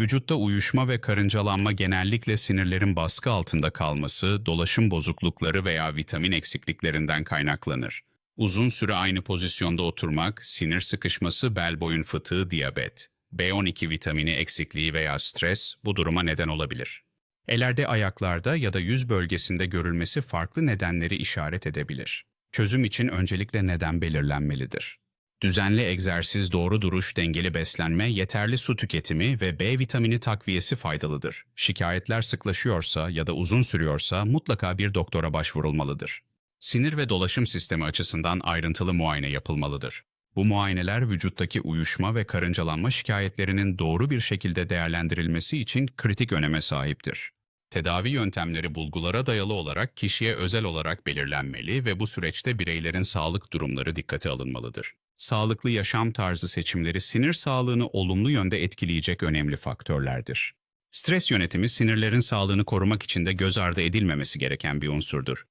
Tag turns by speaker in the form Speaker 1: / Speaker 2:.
Speaker 1: Vücutta uyuşma ve karıncalanma genellikle sinirlerin baskı altında kalması, dolaşım bozuklukları veya vitamin eksikliklerinden kaynaklanır. Uzun süre aynı pozisyonda oturmak, sinir sıkışması, bel boyun fıtığı, diyabet, B12 vitamini eksikliği veya stres bu duruma neden olabilir. Ellerde, ayaklarda ya da yüz bölgesinde görülmesi farklı nedenleri işaret edebilir. Çözüm için öncelikle neden belirlenmelidir. Düzenli egzersiz, doğru duruş, dengeli beslenme, yeterli su tüketimi ve B vitamini takviyesi faydalıdır. Şikayetler sıklaşıyorsa ya da uzun sürüyorsa mutlaka bir doktora başvurulmalıdır. Sinir ve dolaşım sistemi açısından ayrıntılı muayene yapılmalıdır. Bu muayeneler vücuttaki uyuşma ve karıncalanma şikayetlerinin doğru bir şekilde değerlendirilmesi için kritik öneme sahiptir. Tedavi yöntemleri bulgulara dayalı olarak kişiye özel olarak belirlenmeli ve bu süreçte bireylerin sağlık durumları dikkate alınmalıdır. Sağlıklı yaşam tarzı seçimleri sinir sağlığını olumlu yönde etkileyecek önemli faktörlerdir. Stres yönetimi sinirlerin sağlığını korumak için de göz ardı edilmemesi gereken bir unsurdur.